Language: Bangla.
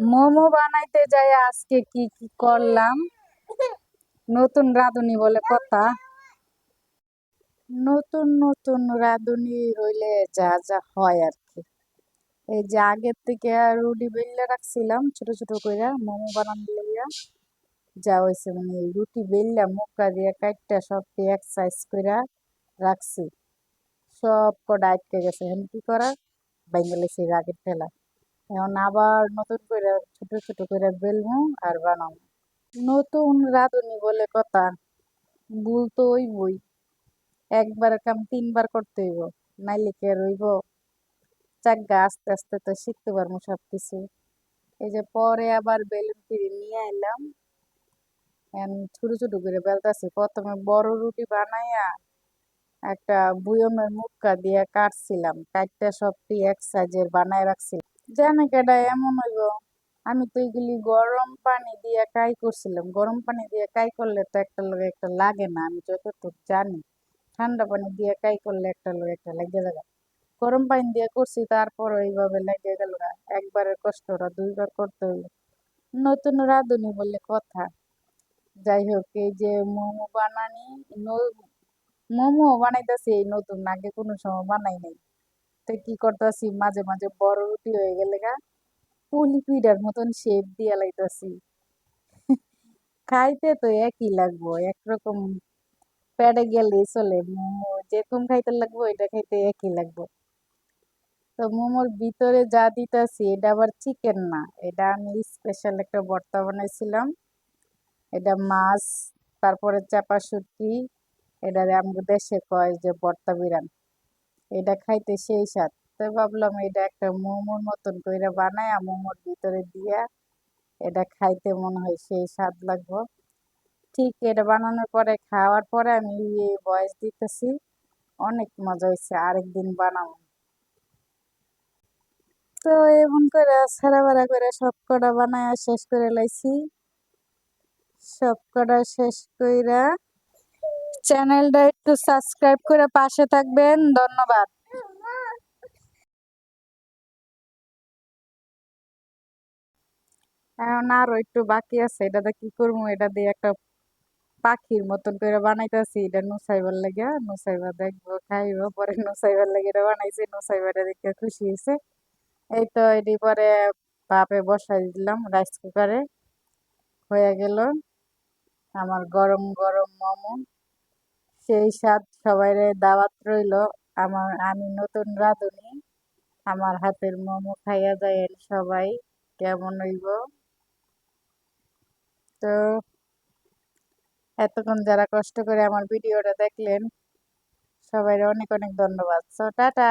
মোমো বানাইতে যাই আজকে কি কি করলাম? নতুন রাঁধুনি বলে কথা। নতুন নতুন রাঁধুনি হইলে যা যা হয় আর কি এই যে আগের থেকে রুটি বেললে রাখছিলাম, ছোট ছোট করে মোমো বানান লইয়া। যা হয়েছে মানে রুটি বেললা মুখা দিয়ে কাটটা সব এক সাইজ করে রাখছি। সব কটা আটকে গেছে। এখন কি করা? বাইঙ্গালে সেই রাগের ঠেলা। এখন আবার নতুন করে ছোট ছোট করে বেলবো আর বানাবো। নতুন রাঁধুনি বলে কথা। ভুল তো হইবই। একবার কাম তিনবার করতে হইব, নাইলে কে রইব চাকগা আস্তে আস্তে তো শিখতে পারব সব কিছু এই যে পরে আবার বেলুন ফিরে নিয়ে এলাম ছোট ছোট করে বেলতেছি। প্রথমে বড় রুটি বানাইয়া একটা বুয়মের মুক্কা দিয়ে কাটছিলাম। কাটটা সবটি এক সাইজের বানায় রাখছিলাম। জানে কেডা এমন হইব? আমি তো এগুলি গরম পানি দিয়ে কাই করছিলাম। গরম পানি দিয়ে কাই করলে তো একটা লোক একটা লাগে না, আমি যতটুকু জানি। ঠান্ডা পানি দিয়ে কাই করলে একটা লোক একটা লেগে যাবে গরম পানি দিয়ে করছি তারপর এইভাবে লেগে গেল একবারের কষ্টটা দুইবার করতে হইল। নতুন রাঁধুনি বলে কথা। যাই হোক, এই যে মোমো বানানি মোমো বানাইতেছি, এই নতুন, আগে কোনো সময় বানাই নাই। তো কি করতেছি? মাঝে মাঝে বড় রুটি হয়ে গেলে গা, পুলি পিঠার মতন শেপ দিয়ে লাইতেছি। খাইতে তো একই লাগবো, একরকম পেটে গেলেই চলে। মোমো যেরকম খাইতে লাগবো, এটা খাইতে একই লাগবো। তো মোমোর ভিতরে যা দিতেছি, এটা আবার চিকেন না। এটা আমি স্পেশাল একটা ভর্তা বানাইছিলাম। এটা মাছ, তারপরে চাপা শুটকি এটা আমাদের দেশে কয় যে ভর্তা বিরান এটা খাইতে সেই স্বাদ। তো ভাবলাম এটা একটা মোমোর মতন করে বানায় মোমোর ভিতরে দিয়া এটা খাইতে মনে হয় সেই স্বাদ লাগবো। ঠিক এটা বানানোর পরে খাওয়ার পরে আমি বয়স দিতেছি, অনেক মজা হয়েছে আরেকদিন বানাবো। তো এমন করে বাড়া করে সব কটা বানায় শেষ করে লাইছি। সব কটা শেষ কইরা চ্যানেলটা একটু সাবস্ক্রাইব করে পাশে থাকবেন। ধন্যবাদ। এখন আরও একটু বাকি আছে। কি করব? এটা দিয়ে একটা পাখির মতন করে বানাইতেছি। এটা নুসাইবার লাগে দেখব, খাইবো, পরে নুসাইবার লাগে এটা বানাইছি। দেখে খুশি হয়েছে এই তো এটি পরে ভাপে বসাই দিলাম রাইস কুকারে। হয়ে গেল আমার গরম গরম মোমো। সেই স্বাদ সবাই দাওয়াত রইল। আমার আমি নতুন রাঁধুনি। আমার হাতের মোমো খাইয়া যায় সবাই। কেমন হইব? তো, এতক্ষণ যারা কষ্ট করে আমার ভিডিওটা দেখলেন সবাই অনেক অনেক ধন্যবাদ। So tata!